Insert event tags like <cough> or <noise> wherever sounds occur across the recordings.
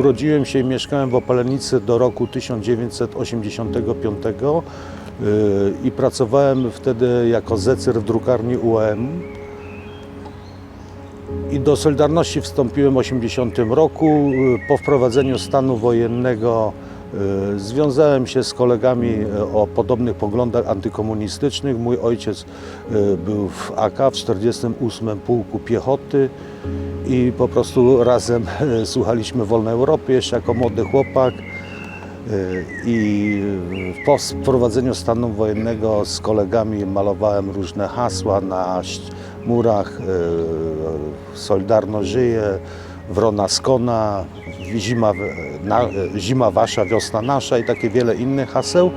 Urodziłem się i mieszkałem w Opalenicy do roku 1985 yy, i pracowałem wtedy jako zecyr w drukarni UM. I do Solidarności wstąpiłem w 80 roku. Yy, Po wprowadzeniu stanu wojennego związałem się z kolegami yy, o podobnych poglądach antykomunistycznych. Mój ojciec yy, był w AK w 48 Pułku Piechoty i po prostu razem e, słuchaliśmy Wolnej Europy jeszcze jako młody chłopak. E, I po wprowadzeniu stanu wojennego z kolegami malowałem różne hasła na murach. e, Solidarność żyje, Wrona skona, zima, na, zima wasza, wiosna nasza i takie wiele innych haseł.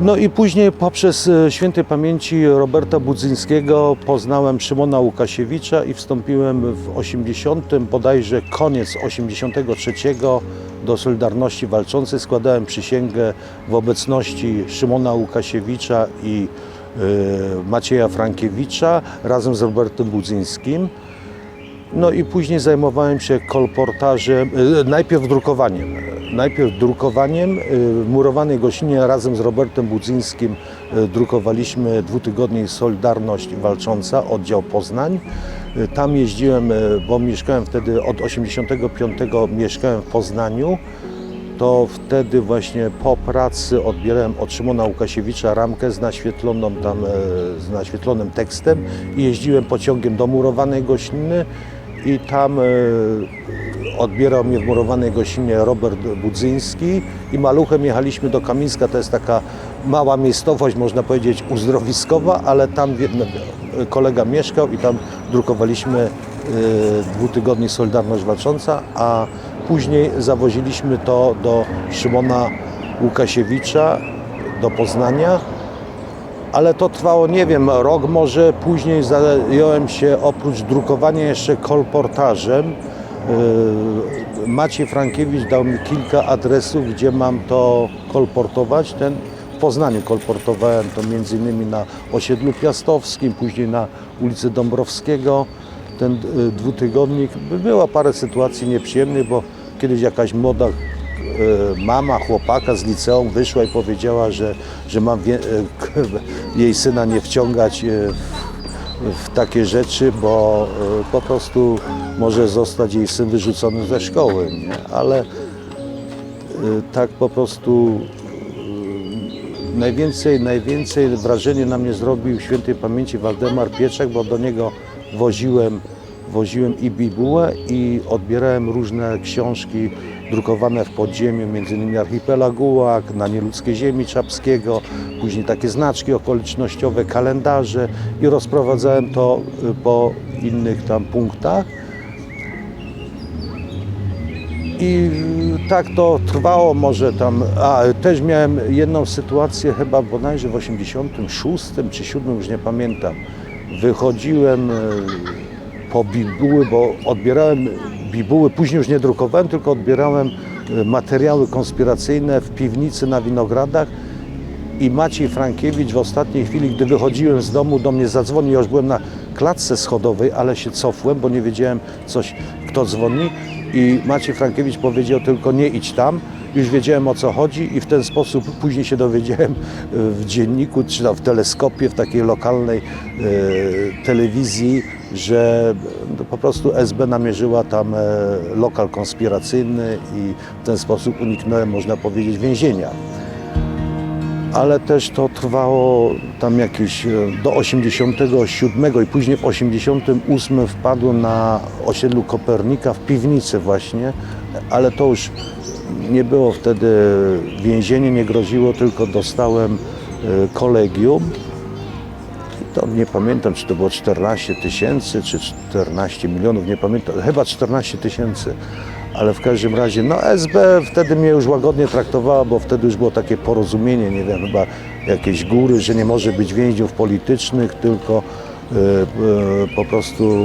No i później poprzez e, świętej pamięci Roberta Budzyńskiego poznałem Szymona Łukasiewicza i wstąpiłem w 80, bodajże koniec 83 do Solidarności Walczącej. Składałem przysięgę w obecności Szymona Łukasiewicza i e, Macieja Frankiewicza razem z Robertem Budzyńskim. No i później zajmowałem się kolportażem, e, najpierw drukowaniem. Najpierw drukowaniem e, w murowanej gościnie razem z Robertem Budzyńskim e, drukowaliśmy dwutygodnie Solidarność Walcząca, oddział Poznań. Tam jeździłem, bo mieszkałem wtedy od 85 mieszkałem w Poznaniu. To wtedy właśnie po pracy odbierałem od Szymona Łukasiewicza ramkę z naświetloną tam, e, z naświetlonym tekstem i jeździłem pociągiem do murowanej gościny i tam e, odbierał mnie w murowanej gościnie Robert Budzyński i maluchem jechaliśmy do Kamińska, to jest taka mała miejscowość, można powiedzieć uzdrowiskowa, ale tam no, kolega mieszkał i tam drukowaliśmy e, dwutygodni Solidarność Walcząca, a później zawoziliśmy to do Szymona Łukasiewicza, do Poznania ale to trwało, nie wiem, rok może. Później zająłem się oprócz drukowania jeszcze kolportażem. Yy, Maciej Frankiewicz dał mi kilka adresów, gdzie mam to kolportować. Ten w Poznaniu kolportowałem to między innymi na osiedlu Piastowskim, później na ulicy Dąbrowskiego. Ten yy, dwutygodnik. Była parę sytuacji nieprzyjemnych, bo kiedyś jakaś młoda e, mama chłopaka z liceum wyszła i powiedziała, że, że mam e, <laughs> jej syna nie wciągać e, w, w takie rzeczy, bo e, po prostu może zostać jej syn wyrzucony ze szkoły. Nie? Ale e, tak po prostu e, najwięcej, najwięcej wrażenie na mnie zrobił świętej pamięci Waldemar Pieczek, bo do niego woziłem, woziłem i bibułę i odbierałem różne książki drukowane w podziemiu, między innymi Archipelag Gułak, Na nieludzkiej ziemi Czapskiego, później takie znaczki okolicznościowe, kalendarze i rozprowadzałem to y, po innych tam punktach. I tak to trwało może tam, a też miałem jedną sytuację chyba bodajże w 86 czy 7, już nie pamiętam. Wychodziłem e, po bibuły, bo odbierałem bibuły, później już nie drukowałem, tylko odbierałem e, materiały konspiracyjne w piwnicy na Winogradach i Maciej Frankiewicz w ostatniej chwili, gdy wychodziłem z domu, do mnie zadzwonił. Ja już byłem na klatce schodowej, ale się cofłem, bo nie wiedziałem coś, kto dzwoni. I Maciej Frankiewicz powiedział tylko nie idź tam. Już wiedziałem o co chodzi i w ten sposób później się dowiedziałem e, w dzienniku, czy w teleskopie, w takiej lokalnej e, telewizji, że po prostu SB namierzyła tam e, lokal konspiracyjny i w ten sposób uniknąłem, można powiedzieć, więzienia ale też to trwało tam jakieś e, do 87 i później w 88 wpadłem na osiedlu Kopernika w piwnicy właśnie, ale to już nie było wtedy więzienie, nie groziło, tylko dostałem e, kolegium. To nie pamiętam, czy to było 14 tysięcy, czy 14 milionów, nie pamiętam, chyba 14 tysięcy. Ale w każdym razie, no SB wtedy mnie już łagodnie traktowała, bo wtedy już było takie porozumienie, nie wiem, chyba jakieś góry, że nie może być więźniów politycznych, tylko e, e, po prostu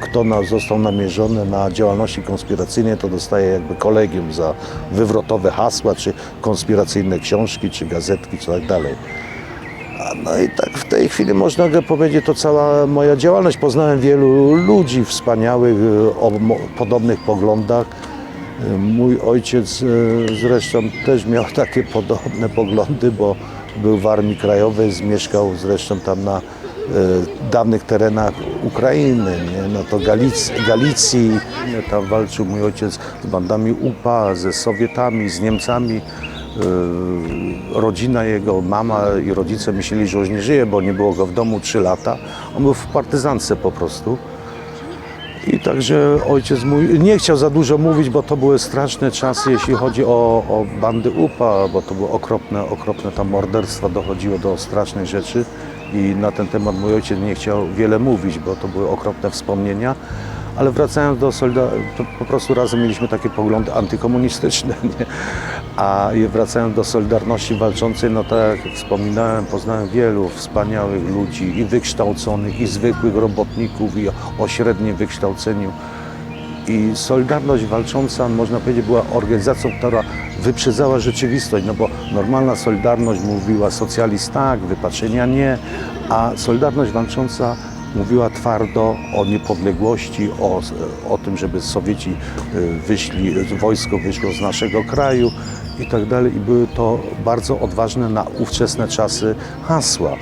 kto na, został namierzony na działalności konspiracyjnej, to dostaje jakby kolegium za wywrotowe hasła, czy konspiracyjne książki, czy gazetki, czy tak dalej. No i tak w tej chwili można powiedzieć, to cała moja działalność. Poznałem wielu ludzi wspaniałych y, o podobnych poglądach. Y, Mój ojciec y, zresztą też miał <laughs> takie podobne poglądy, bo był w Armii Krajowej, mieszkał zresztą tam na dawnych terenach Ukrainy, nie? no to Galic- Galicji. Tam walczył mój ojciec z bandami UPA, ze Sowietami, z Niemcami. Y, rodzina jego, mama i rodzice myśleli, że już nie żyje, bo nie było go w domu 3 lata. On był w partyzance po prostu. I także ojciec mój nie chciał za dużo mówić, bo to były straszne czasy, jeśli chodzi o, o bandy UPA, bo to były okropne, okropne tam morderstwa, dochodziło do strasznych rzeczy i na ten temat mój ojciec nie chciał wiele mówić, bo to były okropne wspomnienia. Ale wracając do Solidarności, po prostu razem mieliśmy takie poglądy antykomunistyczne, <laughs> nie? a wracając do Solidarności Walczącej, no tak jak wspominałem, poznałem wielu wspaniałych ludzi i wykształconych, i zwykłych robotników, i o, średnim wykształceniu. I Solidarność Walcząca, można powiedzieć, była organizacją, która wyprzedzała rzeczywistość, no bo normalna Solidarność mówiła socjalizm tak, wypaczenia nie, a Solidarność Walcząca mówiła twardo o niepodległości, o, o tym, żeby Sowieci y, wyszli, wojsko wyszło z naszego kraju i tak dalej. I były to bardzo odważne na ówczesne czasy hasła.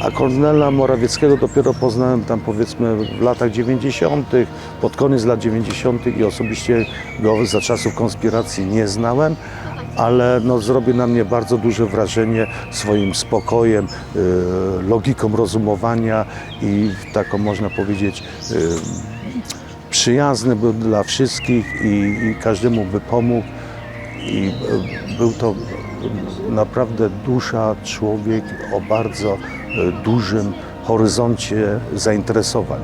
A Kornela Morawieckiego dopiero poznałem tam powiedzmy w latach 90., pod koniec lat 90. i osobiście go za czasów konspiracji nie znałem, ale no, zrobił na mnie bardzo duże wrażenie swoim spokojem, y, logiką rozumowania i taką można powiedzieć y, przyjazny był dla wszystkich i, i każdemu by pomógł. I e, był to naprawdę dusza, człowiek o bardzo dużym horyzoncie zainteresowań.